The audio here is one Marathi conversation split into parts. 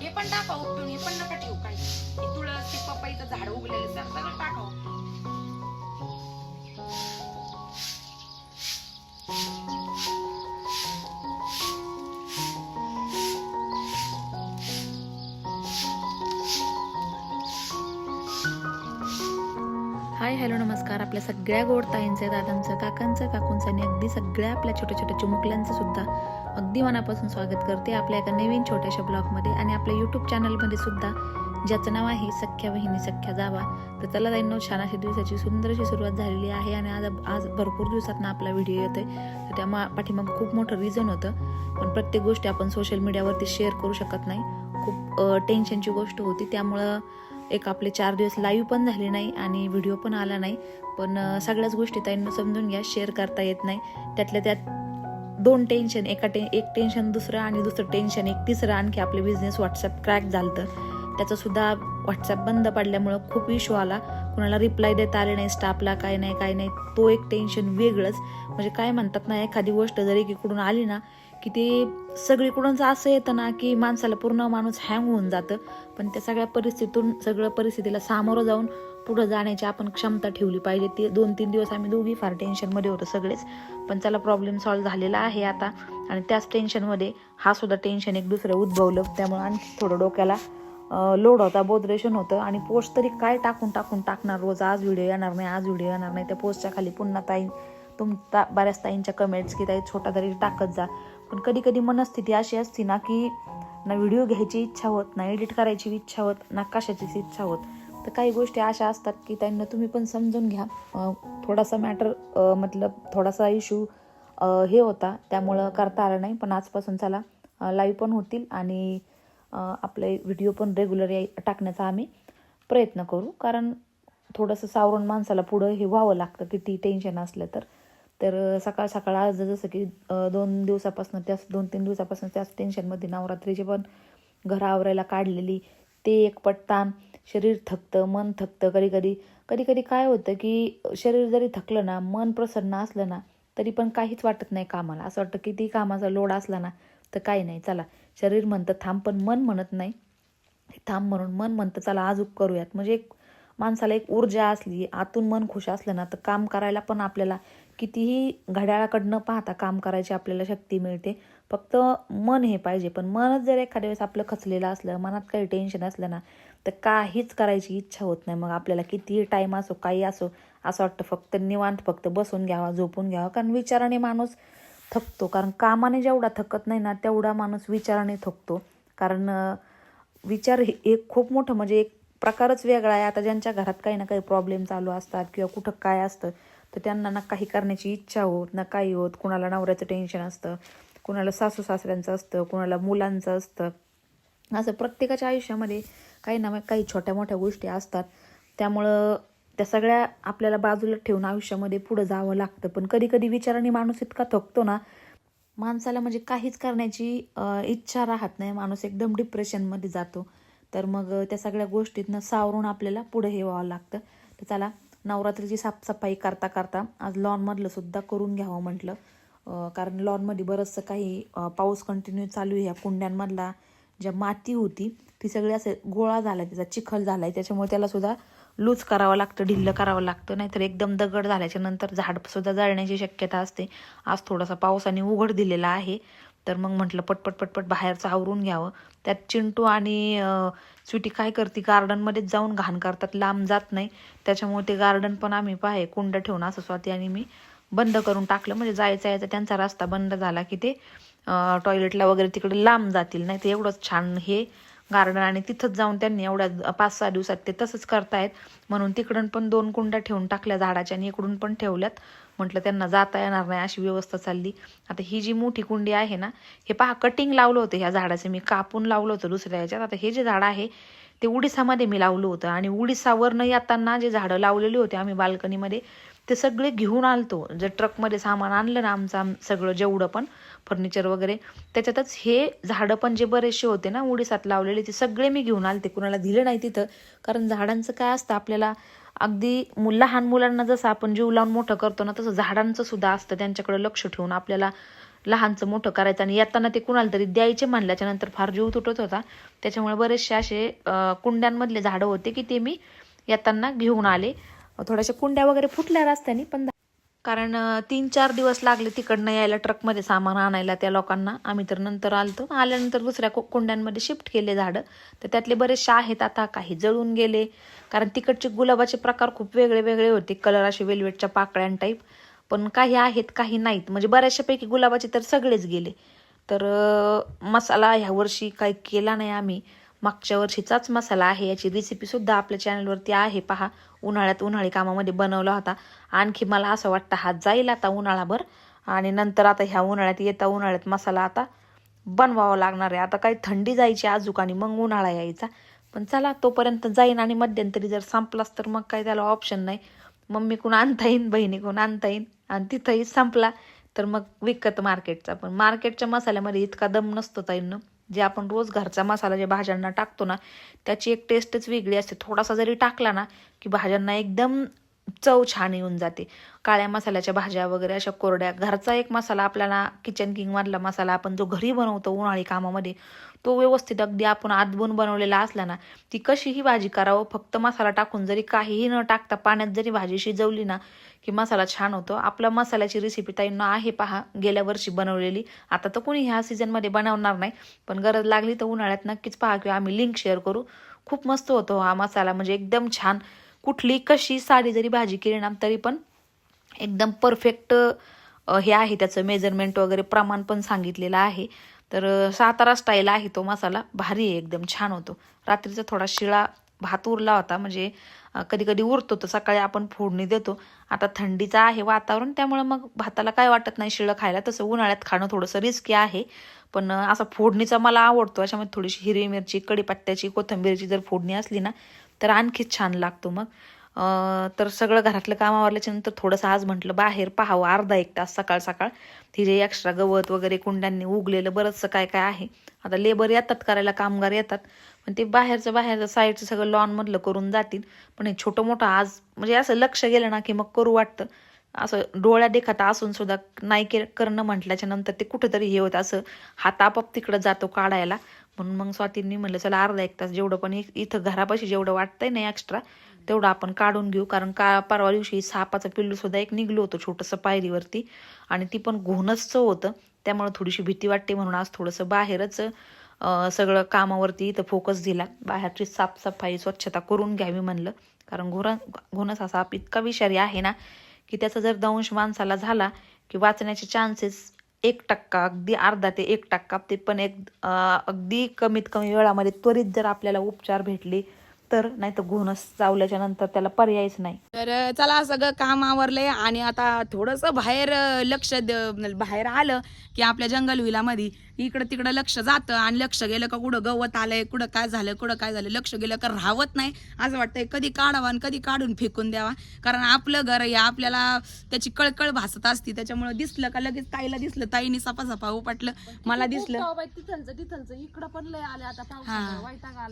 हे पण टाका तुम्ही हे पण नका ठेवू काही. तुळस ते पपईचं झाड उगलेलं सर सगळं टाका नमस्कार. आपल्या सगळ्या गोड ताईंचं दादांचं काकांचं काकूंचं आणि अगदी सगळ्या आपल्या छोट्या छोट्या चिमुकल्यांचं सुद्धा अगदी मनापासून स्वागत करते आपल्या एका नवीन छोट्याशा ब्लॉगमध्ये आणि आपल्या यूट्यूब चॅनलमध्ये सुद्धा ज्याचं नाव आहे सख्या बहिणी सख्या जावा. तर त्याला त्यांना छान अशी दिवसाची सुंदर अशी सुरुवात झालेली आहे आणि आज आज भरपूर दिवसातनं आपला व्हिडिओ येतो आहे तर त्या मा पाठीमागं खूप मोठं रिझन होतं. पण प्रत्येक गोष्टी आपण सोशल मीडियावरती शेअर करू शकत नाही. खूप टेन्शनची गोष्ट होती. त्यामुळं एक आपले चार दिवस लाईव्ह पण झाले नाही आणि व्हिडिओ पण आला नाही. पण सगळ्याच गोष्टी ताईंना समजून घ्या शेअर करता येत नाही. त्यातल्या त्यात दोन टेन्शन एका टे एक टेन्शन दुसरं आणि दुसरं टेन्शन एक तिसरं आणखी आपले बिझनेस व्हॉट्सअप क्रॅक झालं तर त्याचंसुद्धा व्हॉट्सअप बंद पडल्यामुळं खूप इश्यू आला. कुणाला रिप्लाय देता आले नाही स्टाफला काय नाही काय नाही. तो एक टेन्शन वेगळंच. म्हणजे काय म्हणतात ना एखादी गोष्ट जर एकीकडून आली ना की ते सगळीकडूनच असं येतं ना की माणसाला पूर्ण माणूस हँग होऊन जातं. पण त्या सगळ्या परिस्थितीतून सगळं परिस्थितीला सामोरं जाऊन पुढं जाण्याची आपण क्षमता ठेवली पाहिजे. ते दोन तीन दिवस आम्ही दोघी फार टेन्शनमध्ये होतो सगळेच. पण त्याला प्रॉब्लेम सॉल्व्ह झालेला आहे आता. आणि त्याच टेन्शनमध्ये हा सुद्धा टेन्शन एक दुसरं उद्भवलं. त्यामुळे आणखी थोडं डोक्याला लोड होता बोधरेशन होतं. आणि पोस्ट तरी काय टाकून टाकून टाकणार? रोज आज व्हिडिओ येणार नाही आज व्हिडिओ येणार नाही. त्या पोस्टच्या खाली पुन्हा ताई तुम ता बऱ्याच ताईंच्या कमेंट्स की ताई छोटा तरी टाकत जा. पण कधी कधी मनस्थिती अशी असते ना की ना व्हिडिओ घ्यायची इच्छा होत ना एडिट करायची इच्छा होत ना कशाचीच इच्छा होत. तर काही गोष्टी अशा असतात की त्यांना तुम्ही पण समजून घ्या. थोडासा मॅटर मतलब थोडासा इश्यू हे होता. त्यामुळं करता आलं नाही पण आजपासून चला लाईव्ह पण होतील आणि आपले व्हिडिओ पण रेग्युलर टाकण्याचा आम्ही प्रयत्न करू. कारण थोडंसं सावरून माणसाला पुढं हे व्हावं लागतं किती टेन्शन असलं तर. तर सकाळ सकाळ आज जसं की दोन दिवसापासून त्याच दोन तीन दिवसापासून त्याच टेन्शनमध्ये नवरात्रीची पण घरं आवरायला काढलेली. ते एक पट्टान शरीर थकतं मन थकतं कधी कधी. कधी कधी काय होतं की शरीर जरी थकलं ना मन प्रसन्न असलं ना तरी पण काहीच वाटत नाही कामाला. असं वाटतं किती कामाचा लोड असला ना तर काही नाही. चला शरीर म्हणतं थांब पण मन म्हणत नाही. थांब म्हणून मन म्हणतं चला आज करूयात. म्हणजे एक माणसाला एक ऊर्जा असली आतून मन खुश असलं ना तर काम करायला पण आपल्याला कितीही घड्याळाकडनं पाहता काम करायची आपल्याला शक्ती मिळते. फक्त मन हे पाहिजे. पण मनच जर एखाद्या वेळेस आपलं खचलेलं असलं मनात काही टेन्शन असलं ना तर काहीच करायची इच्छा होत नाही. मग आपल्याला कितीही टाईम असो काही असो असं वाटतं फक्त निवांत फक्त बसून घ्यावा झोपून घ्यावा. कारण विचाराने माणूस थकतो. कारण कामाने जेवढा थकत नाही ना तेवढा माणूस विचाराने थकतो. कारण विचार हे एक खूप मोठं म्हणजे एक प्रकारच वेगळा आहे. आता ज्यांच्या घरात काही ना काही प्रॉब्लेम चालू असतात किंवा कुठं काय असतं तर त्यांना ना काही करण्याची इच्छा होत ना काही होत. कुणाला नवऱ्याचं टेन्शन असतं कुणाला सासू सासऱ्यांचं असतं कुणाला मुलांचं असतं. असं प्रत्येकाच्या आयुष्यामध्ये काही ना काही छोट्या मोठ्या गोष्टी असतात. त्यामुळं त्या सगळ्या आपल्याला बाजूला ठेवून आयुष्यामध्ये पुढं जावं लागतं. पण कधी कधी विचाराने माणूस इतका थकतो ना माणसाला म्हणजे काहीच करण्याची इच्छा राहत नाही. माणूस एकदम डिप्रेशनमध्ये जातो. तर मग त्या सगळ्या गोष्टीतनं सावरून आपल्याला पुढे हे व्हावं लागतं. तर चला नवरात्रीची साफसफाई करता करता आज लॉनमधलं सुद्धा करून घ्यावं म्हटलं. कारण लॉनमध्ये बरंचसं काही पाऊस कंटिन्यू चालू आहे ह्या कुंड्यांमधला. ज्या माती होती ती सगळी असं गोळा झाला त्याचा चिखल झाला आहे त्याच्यामुळे त्याला सुद्धा लूज करावं लागतं ढिल्लं करावं लागतं. नाहीतर एकदम दगड झाल्याच्यानंतर झाडसुद्धा जळण्याची शक्यता असते. आज थोडासा पावसाने उघड दिलेला आहे. तर मग म्हटलं पटपट पटपट बाहेरचं आवरून घ्यावं. त्यात चिंटू आणि स्वीटी काय करते गार्डनमध्येच जाऊन घाण करतात लांब जात नाही. त्याच्यामुळे ते गार्डन पण आम्ही पाहे कुंड ठेवून असं स्वाती आणि मी बंद करून टाकलं. म्हणजे जायचं यायचं त्यांचा रस्ता बंद झाला की ते टॉयलेटला वगैरे तिकडे लांब जातील. नाही ते एवढंच छान हे गार्डन आणि तिथंच जाऊन त्यांनी एवढ्या पाच सहा दिवसात ते तसंच करतायत. म्हणून तिकडून पण दोन कुंड्या ठेवून टाकल्या झाडाच्या आणि इकडून पण ठेवल्यात. म्हटलं त्यांना जाता येणार नाही अशी व्यवस्था चालली. आता ही जी मोठी कुंडी आहे ना हे पहा कटिंग लावलं होतं ह्या झाडाचं. मी कापून लावलं होतं दुसऱ्या याच्यात. आता हे जे झाड आहे ते उडीसामध्ये मी लावलं होतं आणि उडीसावरनं येताना जे झाडं लावलेली होती आम्ही बाल्कनीमध्ये ते सगळे घेऊन आलतो. जर ट्रकमध्ये सामान आणलं ना आमचं आम सगळं जेवढं पण फर्निचर वगैरे त्याच्यातच हे झाडं पण जे बरेचसे होते ना उडीसात लावलेले ते सगळे मी घेऊन आलते. कुणाला दिलं नाही तिथं. कारण झाडांचं काय असतं आपल्याला अगदी मु- लहान मुलांना जसं आपण जीव लावून मोठं करतो ना तसं झाडांचं सुद्धा असतं. त्यांच्याकडे लक्ष ठेवून आपल्याला लहानचं मोठं करायचं आणि येताना ते कुणाला तरी द्यायचे म्हणल्याच्या नंतर फार जीव तुटत होता. त्याच्यामुळे बरेचसे असे कुंड्यांमधले झाडं होते की ते मी येताना घेऊन आले. थोड्याशा कुंड्या वगैरे फुटल्या रस्त्याने पण कारण तीन चार दिवस लागले तिकडनं यायला ट्रकमध्ये सामान आणायला त्या लोकांना. आम्ही तर नंतर आलतो. आल्यानंतर दुसऱ्या कु- कुंड्यांमध्ये शिफ्ट केले झाडं. तर त्यातले बरेचसे आहेत आता काही जळून गेले. कारण तिकडचे गुलाबाचे प्रकार खूप वेगळे वेगळे होते. कलर असे वेलवेटच्या पाकळ्यां टाईप पण काही आहेत काही नाहीत. म्हणजे बऱ्याचशापैकी गुलाबाचे तर सगळेच गेले. तर मसाला ह्या वर्षी काही केला नाही आम्ही. मागच्या वर्षीचाच मसाला आहे. याची रेसिपीसुद्धा आपल्या चॅनलवरती आहे. पहा. उन्हाळ्यात उन्हाळी कामामध्ये बनवला होता. आणखी मला असं वाटतं हा जाईल आता उन्हाळाभर. आणि नंतर आता ह्या उन्हाळ्यात येता उन्हाळ्यात मसाला आता बनवावा लागणार आहे. आता काही थंडी जायची अजूक आणि मग उन्हाळा यायचा. पण चला तोपर्यंत जाईन आणि मध्यंतरी जर संपलाच तर मग काही त्याला ऑप्शन नाही. मम्मीकडून आणता येईन बहिणीकडून आणता येईन? आणि तिथंही संपला तर मग विकत मार्केटचा पण मार्केटच्या मसाल्यामध्ये इतका दम नसतो ताईंना. जे आपण रोज घरचा मसाला जे भाज्यांना टाकतो ना त्याची एक टेस्टच वेगळी असते. थोडासा जरी टाकला ना की भाज्यांना एकदम चव छान येऊन जाते. काळ्या मसाल्याच्या भाज्या वगैरे अशा कोरड्या. घरचा एक मसाला आपल्याला किचन किंगमधला मसाला आपण जो घरी बनवतो उन्हाळी कामामध्ये तो व्यवस्थित अगदी आपण आदबून बनवलेला असला ना ती कशीही भाजी करावं फक्त मसाला टाकून जरी काहीही न टाकता पाण्यात जरी भाजी शिजवली ना की मसाला छान होतो. आपल्या मसाल्याची रेसिपी ताईंना आहे पहा गेल्या वर्षी बनवलेली. आता तर कोणी ह्या सीझनमध्ये बनवणार नाही पण गरज लागली तर उन्हाळ्यात नक्कीच पहा किंवा आम्ही लिंक शेअर करू. खूप मस्त होतो हा मसाला म्हणजे एकदम छान. कुठली कशी साधी जरी भाजी केली ना तरी पण एकदम परफेक्ट हे आहे. त्याचं मेजरमेंट वगैरे प्रमाण पण सांगितलेलं आहे. तर सातारा स्टाईल आहे तो मसाला. भारी आहे एकदम छान होतो. रात्रीचा थोडा शिळा भात उरला होता. म्हणजे कधी कधी उरतो तर सकाळी आपण फोडणी देतो. आता थंडीचं आहे वातावरण त्यामुळे मग भाताला काय वाटत नाही शिळं खायला. तसं उन्हाळ्यात खाणं थोडंसं रिस्की आहे. पण असा फोडणीचा मला आवडतो. अशामध्ये थोडीशी हिरवी मिरची कडीपत्त्याची कोथंबीरची जर फोडणी असली ना तर आणखीच छान लागतो मग. तर सगळं घरातलं काम आवरल्याच्यानंतर थोडंसं आज म्हटलं बाहेर पाहावं अर्धा एक तास सकाळ सकाळ. ती जे एक्स्ट्रा गवत वगैरे कुंड्यांनी उगलेलं बरंचसं काय काय आहे. आता लेबर येतात करायला कामगार येतात. पण ते बाहेरचं बाहेरचं साईडचं सगळं लॉनमधलं करून जातील. पण हे छोटं मोठं आज म्हणजे असं लक्ष गेलं ना की मग करू वाटतं. असं डोळ्या देखाता असून सुद्धा नाही के करणं म्हटल्याच्या नंतर ते कुठंतरी हे होतं. असं हात आपाप तिकडं जातो काढायला. म्हणून मग स्वातींनी म्हणलं चला अर्धा एक तास जेवढं पण इथं घरापाशी जेवढं वाटतंय नाही एक्स्ट्रा तेवढं आपण काढून घेऊ. कारण का परवा दिवशी सापाचं पिल्लू सुद्धा एक निघलो होतं छोटंसं पायरीवरती आणि ती पण घोणसचं होतं. त्यामुळे थोडीशी भीती वाटते म्हणून आज थोडंसं बाहेरच सगळं कामावरती इथं फोकस दिला. बाहेरची साफसफाई स्वच्छता करून घ्यावी म्हणलं. कारण घोरा घोणस हा साप इतका विषारी आहे ना की त्याचा जर दंश माणसाला झाला की वाचण्याचे चान्सेस एक टक्का अगदी अर्धा ते एक टक्का ते पण एक अगदी कमीत कमी वेळामध्ये त्वरित जर आपल्याला उपचार भेटले तर नाही तर घोणस चावल्याच्या नंतर त्याला पर्यायच नाही. तर चला सगळं काम आवरलंय आणि आता थोडंसं बाहेर लक्ष द- बाहेर आलं की आपल्या जंगल विलामध्ये इकडं तिकडं लक्ष जातं आणि लक्ष गेलं का कुठं गवत आलंय कुठं काय झालं कुठं काय झालं लक्ष गेलं का राहत नाही असं वाटतंय कधी काढावा आणि कधी काढून फेकून द्यावा. कारण आपलं घर आहे आपल्याला त्याची कळकळ भासत असती त्याच्यामुळे दिसलं का लगेच ताईला दिसलं ताईने सपा सपा उपटलं मला दिसलं. तिथलचं तिथलचं इकडं पण लय आले हा.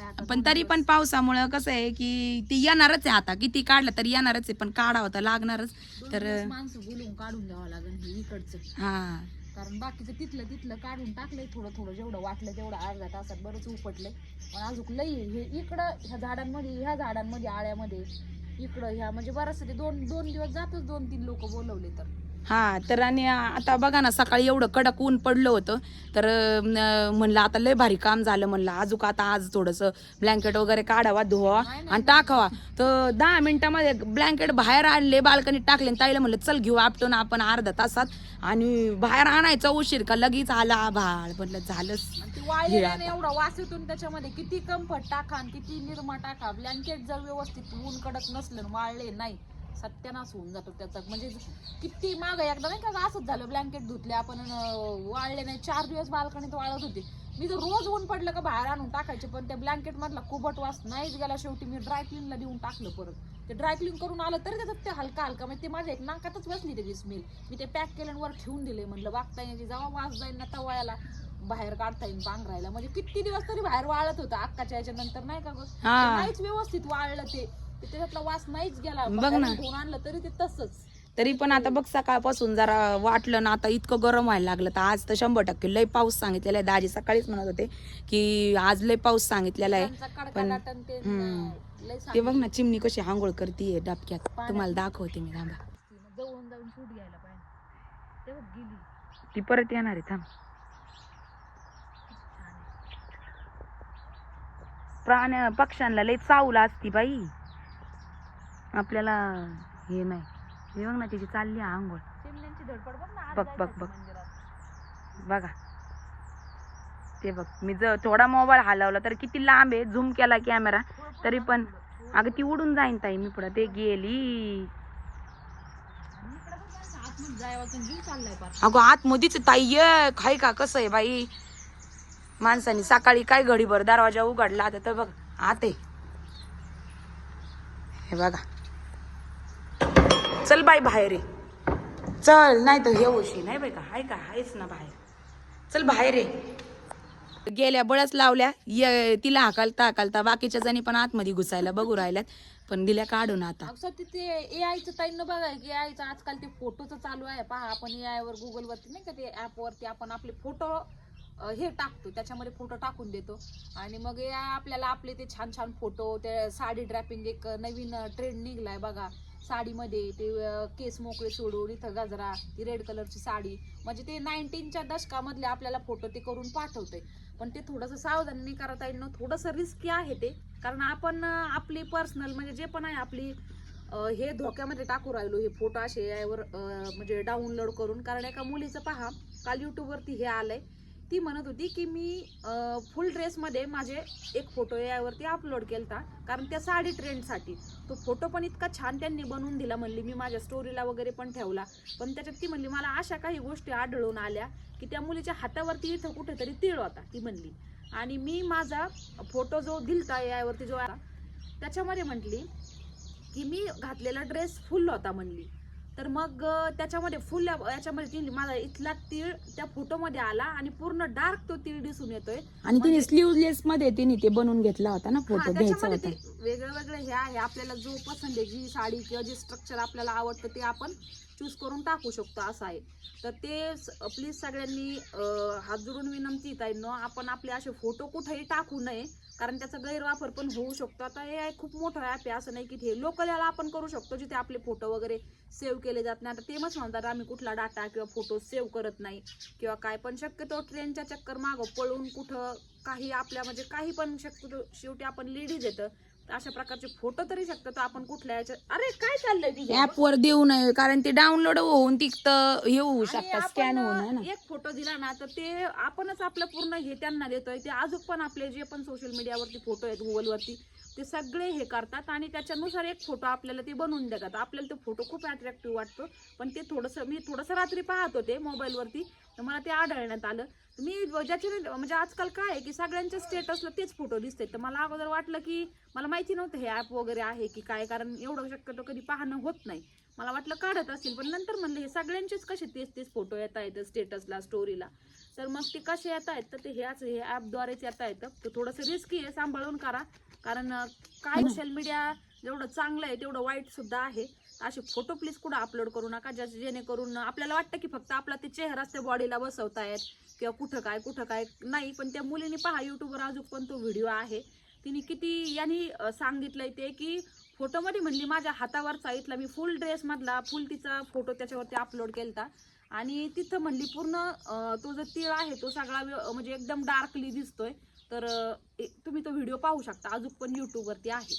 आता पण तरी पण पावसामुळं कसं आहे की ती येणारच आहे आता. किती काढलं तरी येणारच आहे पण काढावं तर लागणारच. तर माणसं बोलून काढून द्यावं लागेल हे इकडचं. हा. कारण बाकीचं तिथलं तिथलं काढून टाकलंय थोडं थोडं जेवढं वाटलं तेवढं अर्ध्या तासात बरंच उपटलंय. पण अजून लई. हे इकडं ह्या झाडांमध्ये ह्या झाडांमध्ये आळ्यामध्ये इकडं ह्या म्हणजे बरंच ते दोन दोन दिवस जातच दोन तीन लोक बोलवले तर. हा तर आणि आता बघा ना सकाळी एवढं कडक ऊन पडलं होतं. तर म्हणलं आता लय भारी काम झालं म्हणलं. अजून आता आज थोडंसं ब्लँकेट वगैरे काढावा धुवा आणि टाकावा. तर दहा मिनिटामध्ये ब्लँकेट बाहेर आणले बाल्कनीत टाकले आणि ताईला म्हणलं चल घेऊ आपटून आपण अर्ध्या तासात. आणि बाहेर आणायचा उशीर का? लगेच आला आभाळ. म्हटलं झालंच. एवढा वास येतो ना त्याच्यामध्ये किती कम्फर्ट टाका आणि किती निरमा टाका. ब्लँकेट जर व्यवस्थित ऊन कडक नसलं वाळले नाही सत्यानाश होऊन जातो त्याचा. म्हणजे किती माग एकदा नाही का असंच झालं ब्लँकेट धुतले आपण वाळले नाही. चार दिवस बाल्कनीत वाळत होते. मी तर रोज ऊन पडलं का बाहेर आणून टाकायचे पण त्या ब्लँकेट मधला कुबट वास नाहीच गेला. शेवटी मी ड्रायक्लीनला देऊन टाकलं परत. ते ड्रायक्लीन करून आलं तरी त्याच्यात ते हलका हलका म्हणजे ते माझ्या एक नाकातच बसली त्याची स्मेल मी ते पॅक केलं वर ठेवून दिले म्हणलं वागता येण्याची जेव्हा वास जाईल ना तवायला बाहेर काढता येईल पांघरायला. म्हणजे किती दिवस तरी बाहेर वाळत होतं अक्काच्या याच्या नंतर नाही का नाहीच व्यवस्थित वाळलं ते. त्याच्यातला वास नाहीच गेला. बघ ना. धुवून आणलं तरी ते तसंच. तरी पण आता बघ सकाळपासून जरा वाटलं ना आता इतकं गरम व्हायला लागलं. तर आज तर शंभर टक्के लय पाऊस सांगितलेला आहे. दाजी सकाळीच म्हणत होते की आज लय पाऊस सांगितलेला आहे. त्यांचा पण- कडकडाट आणि ते हम्म. लय ते बघ ना चिमणी कशी आंघोळ करते डबक्यात. तुम्हाला दाखवते मी थांबा. जवळून जाऊन शूट घ्यायला पाहिजे. गेली. ती परत येणार आहे थांब. प्राण पक्ष्यांना लय चावल असती बाई. आपल्याला हे नाही. हे बघ ना तिची चालली आंघोळ. चिमण्यांची धडपड बघ ना बघ, बघ, बघ. ते बघ मी जर थोडा मोबाईल हलवला तर किती लांब आहे झूम केला कॅमेरा. तरी पण अगं ती उडून जाईन ताई मी पुढे. ते गेली. अगं आतमध्येच आहे ताई ये. खाय का कसं आहे बाई? माणसाने सकाळी काय घडीभर दरवाजा उघडला आता तर बघ आत आहे. हे बघा. चल बाई बाहेर आहे चल नाही तर हे उशी नाही बाई का? हाय का? हायच ना बाहेर. चल बाहेर आहे गेल्या बळच लावल्या. ये तिला हाकालता हाकालता बाकीच्या जणी पण आतमध्ये घुसायला बघू राहिल्यात. पण दिल्या काढून आता. तिथे ए आयचं ताईनं बघा. की आयचं आजकाल ते फोटोचं चालू आहे. पहा आपण ए आय वर गुगल वरती नाही का ते ऍप वरती आपण आपले फोटो हे टाकतो. त्याच्यामध्ये फोटो टाकून देतो. आणि मग ए आय आपल्याला आपले ते छान छान फोटो ते साडी ड्रॅपिंग एक नवीन ट्रेंड निघलाय बघा. साडीमध्ये ते केस मोकळे सोडून इथं गजरा ती रेड कलरची साडी. म्हणजे ते नाईन्टीनच्या दशकामधले आपल्याला फोटो ते करून पाठवते पण ते थोडंसं सावधानी करता येईल ना थोडंसं रिस्की आहे ते. कारण आपण आपली पर्सनल म्हणजे जे पण आहे आपली हे धोक्यामध्ये टाकू राहिलो हे फोटो असे यावर म्हणजे डाउनलोड करून. कारण एका मुलीचं पहा काल यूट्यूबवरती हे आलंय. ती म्हणत होती की मी फुल ड्रेसमध्ये माझे एक फोटो यावरती अपलोड केलता. कारण त्या साडी ट्रेंडसाठी तो फोटो पण इतका छान त्यांनी बनवून दिला म्हणली. मी माझ्या स्टोरीला वगैरे पण ठेवला. पण त्याच्यात ती म्हणली मला अशा काही गोष्टी आढळून आल्या की त्या मुलीच्या हातावरती इथं कुठेतरी तीळ होता ती म्हणली. आणि मी माझा फोटो जो दिलता यावरती जो आला त्याच्यामध्ये म्हटली की मी घातलेला ड्रेस फुल होता म्हणली. तर मग त्याच्यामध्ये फुल याच्यामध्ये ती माझा इथला तीळ त्या फोटोमध्ये आला आणि पूर्ण डार्क तो तीळ दिसून येतोय. आणि तिने स्लीवलेस मध्ये तिने ते बनवून घेतला होता ना फोटो घ्यायचा होता. वेगळं वेगळं हे आहे. आपल्याला जो पसंत आहे जी साडी किंवा जे स्ट्रक्चर आपल्याला आवडतं ते आपण चूज करून टाकू शकतो असं आहे. तर ते प्लीज सगळ्यांनी हात जोडून विनंती आहे आपण आपले असे फोटो कुठेही टाकू नये. कारण त्याचा गैरवापर पण होऊ शकतो. आता हे खूप मोठं ॲप आहे असं नाही की ते लोकल याला आपण करू शकतो जिथे आपले फोटो वगैरे सेव्ह केले जात नाही. आता ते म्हणतात आम्ही कुठला डाटा किंवा फोटो सेव्ह करत नाही किंवा काय. पण शक्यतो ट्रेनच्या चक्कर मागं पळून कुठं काही आपल्या म्हणजे काही पण शक्यतो शेवटी आपण लेडीज येतं अशा प्रकारचे फोटो तरी शक्यतो आपण कुठल्या याच्या अरे काय चाललंय ऍप वर देऊ नये कारण ते डाउनलोड होऊन तिथं हे होऊ शकतात स्कॅन होऊन है ना? एक फोटो दिला ना तर ते आपणच आपलं पूर्ण हे त्यांना देतोय. ते अजून पण आपले जे पण सोशल मीडियावरती फोटो आहेत गुगलवरती ते सगळे हे करतात आणि त्याच्यानुसार एक फोटो आपल्याला ते बनवून देतात. आपल्याला तो फोटो खूप अट्रॅक्टिव्ह वाटतो. पण ते थोडंसं मी थोडंसं रात्री पाहत होते मोबाईलवरती तर मला ते आढळण्यात आलं. तर मी ज्याचे म्हणजे, म्हणजे आजकाल काय आहे की सगळ्यांच्या स्टेटसला तेच फोटो दिसते. तर मला अगोदर वाटलं की मला माहिती नव्हतं हे ॲप वगैरे आहे की काय कारण एवढं शक्यतो कधी पाहणं होत नाही. मला वाटलं काढत असतील पण नंतर म्हणलं हे सगळ्यांचेच कसे तेच तेच फोटो येता येतं स्टेटसला स्टोरीला तर मग ते कसे येत आहेत? तर ते ह्याच हे ॲपद्वारेच येत आहेत. तर थोडंसं रिस्की आहे सांभाळून करा. कारण काय सोशल मीडिया जेवढं चांगलं आहे तेवढं वाईट सुद्धा आहे. असे फोटो प्लीज कुठं अपलोड करू नका ज्या जेणेकरून आपल्याला वाटतं की फक्त आपला ते चेहराच त्या बॉडीला बसवतायत किंवा कुठं काय कुठं काय नाही. पण त्या मुलीने पहा युट्यूबवर अजून पण तो व्हिडिओ आहे. तिने किती यांनी सांगितलंय ते की फोटोमध्ये म्हणली माझ्या हातावरचा इथला मी फुल ड्रेसमधला फुल तिचा फोटो त्याच्यावरती अपलोड केला आणि तिथं म्हणली पूर्ण तो जो तीळ आहे तो सगळा व्य- म्हणजे एकदम डार्कली दिसतोय. तर तुम्ही तो व्हिडिओ पाहू शकता. अजून पण युट्यूबवरती आहे.